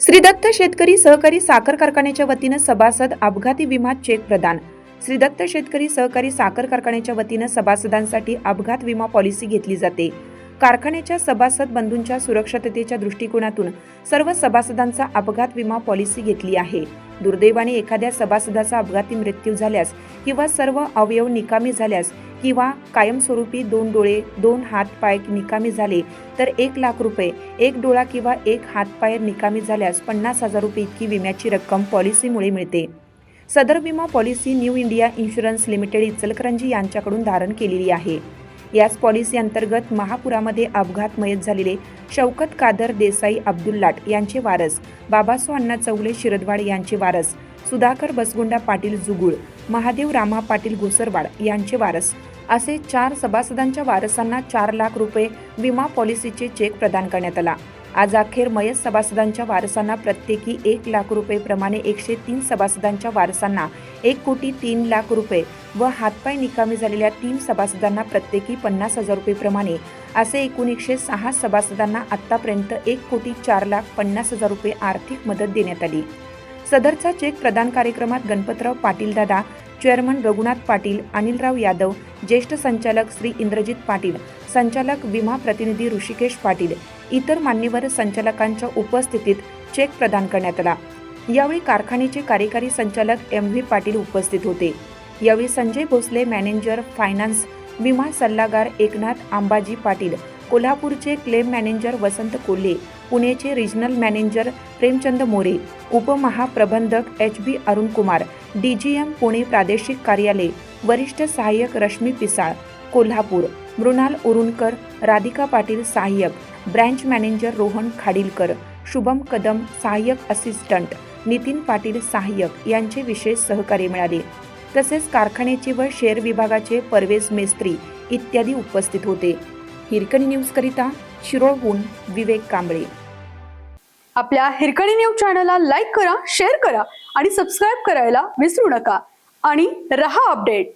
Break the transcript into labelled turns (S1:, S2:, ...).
S1: श्री दत्त शेतकरी सहकारी साखर कारखान्याच्या वतीनं सभासद अपघाती विमा चेक प्रदान. श्री दत्त शेतकरी सहकारी साखर कारखान्याच्या वतीनं सभासदांसाठी अपघात विमा पॉलिसी घेतली जाते. कारखान्याच्या सभासद बंधूंच्या सुरक्षिततेच्या दृष्टिकोनातून सर्व सभासदांचा अपघात विमा पॉलिसी घेतली आहे. दुर्दैवाने एखाद्या सभासदाचा अपघाती मृत्यू झाल्यास किंवा सर्व अवयव निकामी झाल्यास किंवा कायमस्वरूपी दोन डोळे दोन हात पाय निकामी झाले तर एक लाख रुपये एक डोळा किंवा एक हातपाय निकामी झाल्यास पन्नास हजार रुपये इतकी विम्याची रक्कम पॉलिसीमुळे मिळते. सदर विमा policy New India insurance limited Ichalkaranji यांच्याकडून धारण केलेली आहे. याच पॉलिसी अंतर्गत महापुरामध्ये अपघात मयत झालेले शौकत कादर देसाई अब्दुल लाट यांचे वारस बाबासो अण्णा चौले शिरदवाड यांचे वारस सुधाकर बसगुंडा पाटील जुगुळ महादेव रामा पाटील घोसरवाड यांचे वारस. असे चार सभासदांच्या वारसांना चार लाख रुपये विमा पॉलिसीचे चेक प्रदान करण्यात आला. आज अखेर मयत सभासदांच्या वारसांना प्रत्येकी एक लाख रुपये प्रमाणे एकशे तीन सभासदांच्या वारसांना एक कोटी तीन लाख रुपये व हातपाय निकामी झालेल्या तीन सभासदांना प्रत्येकी पन्नास हजार रुपये प्रमाणे असे एकूण एकशे सहा सभासदांना आत्तापर्यंत एक कोटी चार लाख पन्नास हजार रुपये आर्थिक मदत देण्यात आली. सदरचा चेक प्रदान कार्यक्रमात गणपतराव पाटीलदादा चेअरमन रघुनाथ पाटील अनिलराव यादव ज्येष्ठ संचालक श्री इंद्रजित पाटील संचालक विमा प्रतिनिधी ऋषिकेश पाटील इतर मान्यवर संचालकांच्या उपस्थितीत चेक प्रदान करण्यात आला. यावेळी कारखान्याचे कार्यकारी संचालक एम व्ही पाटील उपस्थित होते. यावेळी संजय भोसले मॅनेजर फायनान्स विमा सल्लागार एकनाथ आंबाजी पाटील कोल्हापूरचे क्लेम मॅनेजर वसंत कोल्हे पुणेचे regional manager Premchand More उपमहाप्रबंधक H B Arunkumar D G DGM Pune प्रादेशिक कार्यालय वरिष्ठ सहाय्यक रश्मी पिसाळ कोल्हापूर मृणाल उरुणकर राधिका पाटील सहाय्यक ब्रँच मॅनेजर रोहन खाडीलकर शुभम कदम सहाय्यक असिस्टंट नितीन पाटील सहाय्यक यांचे विशेष सहकार्य मिळाले. तसेच कारखान्याचे व शेअर विभागाचे परवेज मेस्त्री इत्यादी उपस्थित होते. हिरकणी न्यूजकरिता शिरोळहून विवेक कांबळे.
S2: आपल्या हिरकणी न्यूज चॅनलला लाईक करा शेअर करा आणि सबस्क्राईब करायला विसरू नका. आणि रहा अपडेट.